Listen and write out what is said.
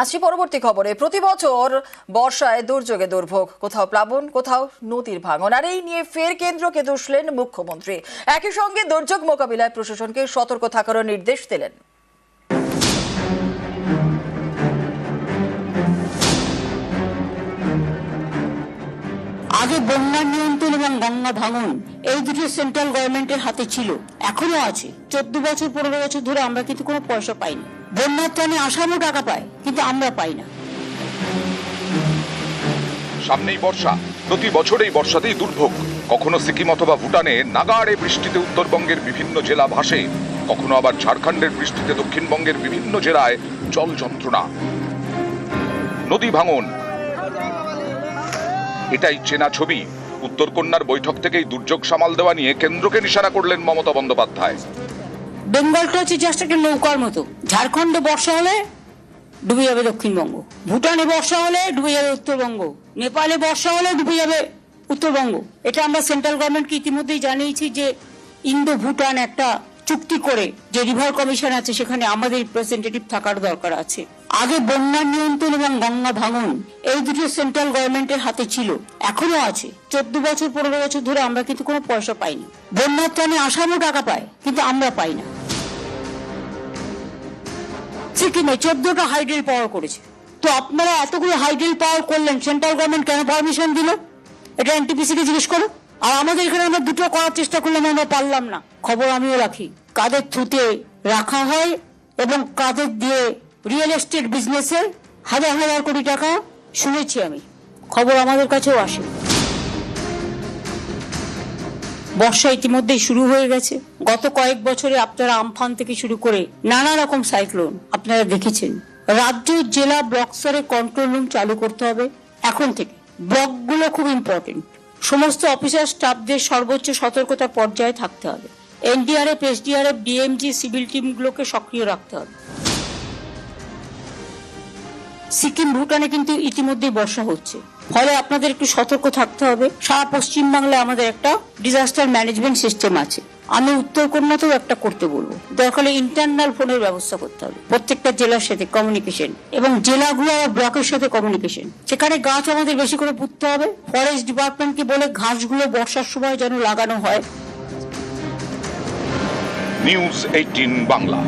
আসছি পরবর্তী খবরে। প্রতি বছর বর্ষায় দুর্যোগে দুর্ভোগ। কোথাও প্লাবন, কোথাও নদীর ভাঙন। আর এই নিয়ে ফের কেন্দ্রকে দুষলেন মুখ্যমন্ত্রী। একই সঙ্গে দুর্যোগ মোকাবিলায় প্রশাসনকে সতর্ক থাকারও নির্দেশ দিলেন। আগে বন্যা নিয়ন্ত্রণ এবং গঙ্গা ভাঙন এই দুটো সেন্ট্রাল গভর্নমেন্টের হাতে ছিল। এখনও আছে। চোদ্দ বছর, পনেরো বছর ধরে আমরা কিন্তু কোনো পয়সা পাইনি। বন্যার ত্রাণে আসামও টাকা পায়, কিন্তু আমরা পাই না। সামনেই বর্ষা, প্রতি বছরেই বর্ষাতেই দুর্ভোগ। কখনো সিকিম অথবা ভুটানে নাগাড়ে বৃষ্টিতে উত্তরবঙ্গের বিভিন্ন জেলা ভাসে। কখনো আবার ঝাড়খণ্ডের বৃষ্টিতে দক্ষিণবঙ্গের বিভিন্ন জেলায় জল যন্ত্রণা। নদী ভাঙন, এটাই চেনা ছবি। উত্তরকন্যার বৈঠক থেকেই দুর্যোগ সামাল দেওয়া নিয়ে কেন্দ্রকে নিশানা করলেন মমতা বন্দ্যোপাধ্যায়। বেঙ্গলটা হচ্ছে জাস্ট একটা নৌকার মতো। ঝাড়খণ্ডে বর্ষা হলে ডুবে যাবে দক্ষিণবঙ্গ। ভুটানে বর্ষা হলে ডুবে যাবে উত্তরবঙ্গ। নেপালে বর্ষা হলে ডুবে যাবে উত্তরবঙ্গ। এটা আমরা সেন্ট্রাল গভর্নমেন্টকে ইতিমধ্যেই জানিয়েছি যে ইন্দো ভুটান একটা চুক্তি করে যে রিভার কমিশন আছে সেখানে আমাদের রিপ্রেজেন্টেটিভ থাকার দরকার আছে। আগে বন্যা নিয়ন্ত্রণ এবং গঙ্গা ভাঙন এই দুটো সেন্ট্রাল গভর্নমেন্টের হাতে ছিল। এখনও আছে। চোদ্দ বছর, পনেরো বছর ধরে আমরা কিন্তু কোনো পয়সা পাইনি। বন্যার ত্রাণে আসামও টাকা পায়, কিন্তু আমরা পাই না। সিকিমে চোদ্দটা হাইড্রেল পাওয়ার করেছে। তো আপনারা এতগুলো হাইড্রেল পাওয়ার করলেন সেন্ট্রাল গভর্নমেন্ট কেন পারমিশন দিল? এটা এনটিপিসি কে জিজ্ঞেস করো। আর আমাদের এখানে আমরা দুটো করার চেষ্টা করলাম, আমরা পারলাম না। খবর আমিও রাখি। কাদের থ্রুতে রাখা হয় এবং কাদের দিয়ে রিয়েল এস্টেট বিজনেসে হাজার হাজার কোটি টাকা শুনেছি আমি। খবর আমাদের কাছেও আসে। বর্ষা ইতিমধ্যেই শুরু হয়ে গেছে। গত কয়েক বছরে আপনারা আমফান থেকে শুরু করে নানা রকম সাইক্লোন আপনারা দেখেছেন। রাজ্য, জেলা, ব্লক স্তরে কন্ট্রোল রুম চালু করতে হবে। এখন থেকে ব্লকগুলো খুব ইম্পর্টেন্ট সমস্ত অফিসার, স্টাফদের সর্বোচ্চ সতর্কতা পর্যায়ে থাকতে হবে। এনডিআরএফ, এসডিআরএফ, ডিএমজি, সিভিল টিমগুলোকে সক্রিয় রাখতে হবে। সিকিম, ভুটানে কিন্তু ইতিমধ্যেই বর্ষা হচ্ছে। ফলে আপনাদের একটু সতর্ক থাকতে হবে। সারা পশ্চিম বাংলায় আমাদের একটা ডিজাস্টার ম্যানেজমেন্ট সিস্টেম আছে। আমি উত্তরকন্যাতেও একটা করতে বলব। দরকার ইন্টারনাল ফোনের ব্যবস্থা করতে হবে। প্রত্যেকটা জেলার সাথে কমিউনিকেশন এবং জেলাগুলো আর ব্লকের সাথে কমিউনিকেশন সেখানে গাছ আমাদের বেশি করে পুঁততে হবে। ফরেস্ট ডিপার্টমেন্টকে বলে ঘাসগুলো বর্ষার সময় যেন লাগানো হয়। News eighteen Bangla